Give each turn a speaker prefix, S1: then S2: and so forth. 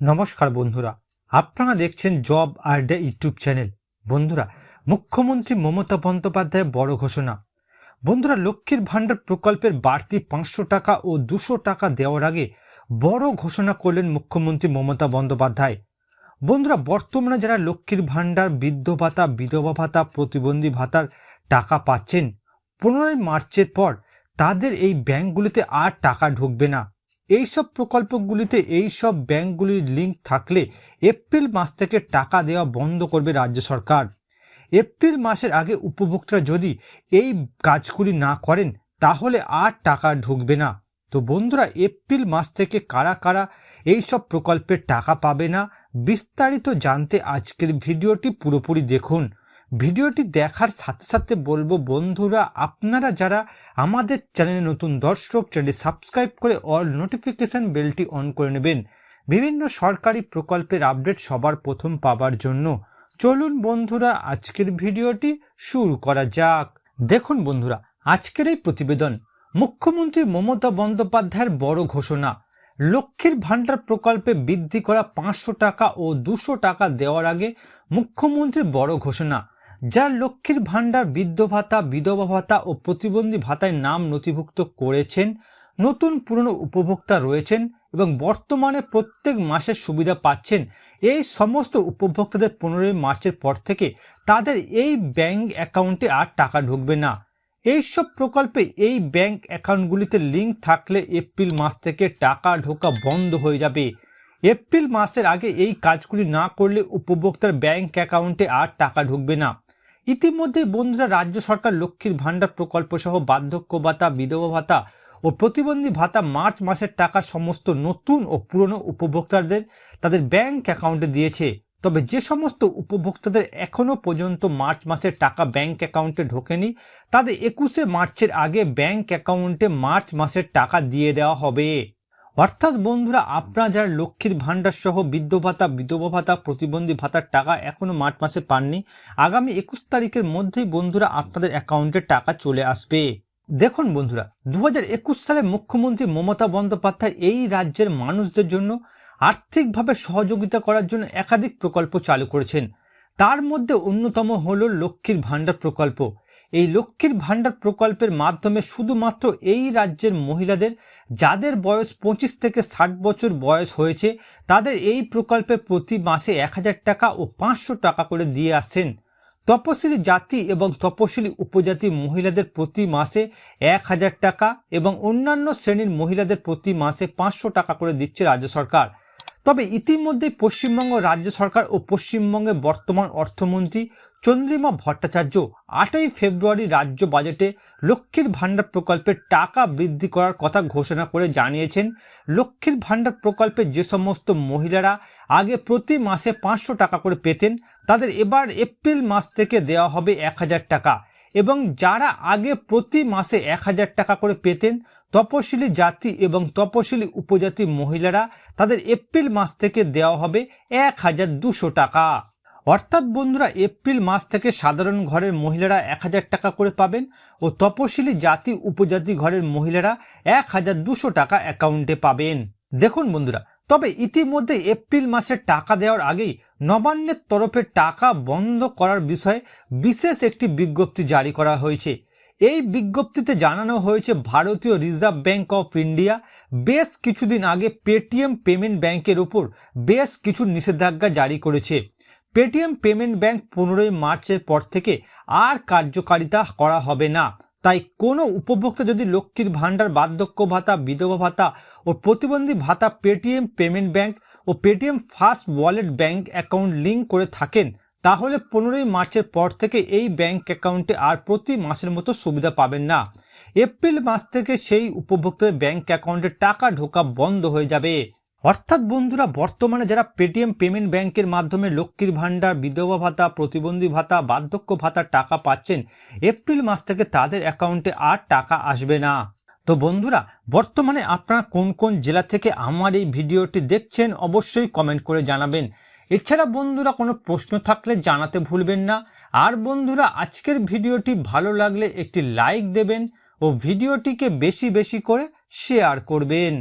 S1: নমস্কার বন্ধুরা। আপনারা দেখছেন জব আড্ডা ইউটিউব চ্যানেল। বন্ধুরা, মুখ্যমন্ত্রী মমতা বন্দ্যোপাধ্যায় বড় ঘোষণা। বন্ধুরা, লক্ষ্মীর ভাণ্ডার প্রকল্পের বাড়তি পাঁচশো টাকা ও দুশো টাকা দেওয়ার আগে বড় ঘোষণা করলেন মুখ্যমন্ত্রী মমতা বন্দ্যোপাধ্যায়। বন্ধুরা, বর্তমানে যারা লক্ষ্মীর ভাণ্ডার, বৃদ্ধ ভাতা, বিধবা ভাতা, প্রতিবন্ধী ভাতার টাকা পাচ্ছেন, পনেরোই মার্চের পর তাদের এই ব্যাংকগুলিতে আর টাকা ঢুকবে না। এই সব প্রকল্পগুলিতে এই সব ব্যাংকগুলির লিঙ্ক থাকলে এপ্রিল মাস থেকে টাকা দেওয়া বন্ধ করবে রাজ্য সরকার। এপ্রিল মাসের আগে উপভোক্তারা যদি এই কাজগুলি না করেন, তাহলে আর টাকা ঢুকবে না। তো বন্ধুরা, এপ্রিল মাস থেকে কারা কারা এই সব প্রকল্পের টাকা পাবে না, বিস্তারিত জানতে আজকের ভিডিওটি পুরোপুরি দেখুন। ভিডিওটি দেখার সাথে সাথে বলব বন্ধুরা, আপনারা যারা আমাদের চ্যানেলে নতুন দর্শক, চ্যানেলটি সাবস্ক্রাইব করে অল নোটিফিকেশান বেলটি অন করে নেবেন। বিভিন্ন সরকারি প্রকল্পের আপডেট সবার প্রথম পাবার জন্য। চলুন বন্ধুরা, আজকের ভিডিওটি শুরু করা যাক। দেখুন বন্ধুরা, আজকের এই প্রতিবেদন, মুখ্যমন্ত্রী মমতা বন্দ্যোপাধ্যায়ের বড় ঘোষণা। লক্ষ্মীর ভাণ্ডার প্রকল্পে বৃদ্ধি করা পাঁচশো টাকা ও দুশো টাকা দেওয়ার আগে মুখ্যমন্ত্রীর বড় ঘোষণা। যার লক্ষ্মীর ভাণ্ডার বৃদ্ধ ভাতা, বিধবা ভাতা ও প্রতিবন্ধী ভাতায় নাম নথিভুক্ত করেছেন, নতুন পুরনো উপভোক্তা রয়েছেন এবং বর্তমানে প্রত্যেক মাসের সুবিধা পাচ্ছেন। এই সমস্ত উপভোক্তাদের পনেরোই মার্চের পর থেকে তাদের এই ব্যাংক অ্যাকাউন্টে আর টাকা ঢুকবে না। এই সব প্রকল্পে এই ব্যাংক অ্যাকাউন্টগুলিতে লিঙ্ক থাকলে এপ্রিল মাস থেকে টাকা ঢোকা বন্ধ হয়ে যাবে। এপ্রিল মাসের আগে এই কাজগুলি না করলে উপভোক্তার ব্যাংক অ্যাকাউন্টে আর টাকা ঢুকবে না। ইতিমধ্যে বন্ধুরা রাজ্য সরকার লক্ষ্মীর ভাণ্ডার প্রকল্প সহ বার্ধক্য ভাতা, বিধবা ভাতা ও প্রতিবন্ধী ভাতা মার্চ মাসের টাকা সমস্ত নতুন ও পুরনো উপভোক্তাদের, তাদের ব্যাংক অ্যাকাউন্টে দিয়েছে। তবে যে সমস্ত উপভোক্তাদের এখনও পর্যন্ত মার্চ মাসের টাকা ব্যাংক অ্যাকাউন্টে ঢোকেনি, তাদের একুশে মার্চের আগে ব্যাংক অ্যাকাউন্টে মার্চ মাসের টাকা দিয়ে দেওয়া হবে। অর্থাৎ বন্ধুরা, আপনারা যারা লক্ষ্মীর ভাণ্ডার সহ বৃদ্ধ ভাতা, বিধবা ভাতা, প্রতিবন্ধী ভাতার টাকা এখনও মার্চ মাসে পাননি, আগামী একুশ তারিখের মধ্যেই বন্ধুরা আপনাদের অ্যাকাউন্টে টাকা চলে আসবে। দেখুন বন্ধুরা দু হাজার একুশ সালে মুখ্যমন্ত্রী মমতা বন্দ্যোপাধ্যায় এই রাজ্যের মানুষদের জন্য আর্থিকভাবে সহযোগিতা করার জন্য একাধিক প্রকল্প চালু করেছেন। তার মধ্যে অন্যতম হল লক্ষ্মীর ভাণ্ডার প্রকল্প। এই লক্ষ্মীর ভাণ্ডার প্রকল্পের মাধ্যমে শুধুমাত্র এই রাজ্যের মহিলাদের, যাদের বয়স পঁচিশ থেকে ষাট বছর বয়স হয়েছে, তাদের এই প্রকল্পে প্রতি মাসে এক হাজার টাকা ও পাঁচশো টাকা করে দিয়ে আসেন তপশিলি জাতি এবং তপশিলি উপজাতি মহিলাদের প্রতি মাসে এক হাজার টাকা এবং অন্যান্য শ্রেণির মহিলাদের প্রতি মাসে পাঁচশো টাকা করে দিচ্ছে রাজ্য সরকার। তবে ইতিমধ্যে পশ্চিমবঙ্গ রাজ্য সরকার ও পশ্চিমবঙ্গের বর্তমান অর্থমন্ত্রী চন্দ্রিমা ভট্টাচার্য আটই ফেব্রুয়ারি রাজ্য বাজেটে লক্ষ্মীর ভাণ্ডার প্রকল্পের টাকা বৃদ্ধি করার কথা ঘোষণা করে জানিয়েছেন। লক্ষ্মীর ভাণ্ডার প্রকল্পে যে সমস্ত মহিলারা আগে প্রতি মাসে পাঁচশো টাকা করে পেতেন, তাদের এবার এপ্রিল মাস থেকে দেওয়া হবে এক হাজার টাকা। এবং যারা আগে প্রতি মাসে এক হাজার টাকা করে পেতেন, তপশিলি জাতি এবং তপশিলি উপজাতি মহিলারা তাদের এপ্রিল মাস থেকে দেওয়া হবে এক হাজার দুশো টাকা। অর্থাৎ বন্ধুরা, এপ্রিল মাস থেকে সাধারণ ঘরের মহিলারা এক হাজার টাকা করে পাবেন ও তপশিলি জাতি উপজাতি ঘরের মহিলারা এক হাজার দুশো টাকা অ্যাকাউন্টে পাবেন। দেখুন বন্ধুরা তবে ইতিমধ্যে এপ্রিল মাসে টাকা দেওয়ার আগেই নবান্নের তরফে টাকা বন্ধ করার বিষয়ে বিশেষ একটি বিজ্ঞপ্তি জারি করা হয়েছে। এই বিজ্ঞপ্তিতে জানানো হয়েছে, ভারতীয় রিজার্ভ ব্যাঙ্ক অফ ইন্ডিয়া বেশ কিছুদিন আগে পেটিএম পেমেন্ট ব্যাংকের উপর বেশ কিছু নিষেধাজ্ঞা জারি করেছে। পেটিএম পেমেন্ট ব্যাংক পনেরোই মার্চের পর থেকে আর কার্যকারিতা করা হবে না। তাই কোনো উপভোক্তা যদি লক্ষ্মীর ভাণ্ডার, বার্ধক্য ভাতা, বিধবা ভাতা ও প্রতিবন্ধী ভাতা পেটিএম পেমেন্ট ব্যাংক ও Paytm first wallet bank account link করে থাকেন, তাহলে পনেরোই মার্চের পর থেকে এই ব্যাংক অ্যাকাউন্টে আর প্রতি মাসের মতো সুবিধা পাবেন না। এপ্রিল মাস থেকে সেই উপভোক্তাদের ব্যাংক অ্যাকাউন্টে টাকা ঢোকা বন্ধ হয়ে যাবে। অর্থাৎ বন্ধুরা, বর্তমানে যারা পেটিএম পেমেন্ট ব্যাংকের মাধ্যমে লক্ষ্মীর ভাণ্ডার, বিধবা ভাতা, প্রতিবন্ধী ভাতা, বার্ধক্য ভাতার টাকা পাচ্ছেন এপ্রিল মাস থেকে তাদের অ্যাকাউন্টে আর টাকা আসবে না। তো বন্ধুরা, বর্তমানে আপনারা কোন কোন জেলা থেকে আমার এই ভিডিওটি দেখছেন অবশ্যই কমেন্ট করে জানাবেন। এছাড়া বন্ধুরা, কোনো প্রশ্ন থাকলে জানাতে ভুলবেন না। আর বন্ধুরা, আজকের ভিডিওটি ভালো লাগলে একটি লাইক দেবেন ও ভিডিওটিকে বেশি বেশি করে শেয়ার করবেন।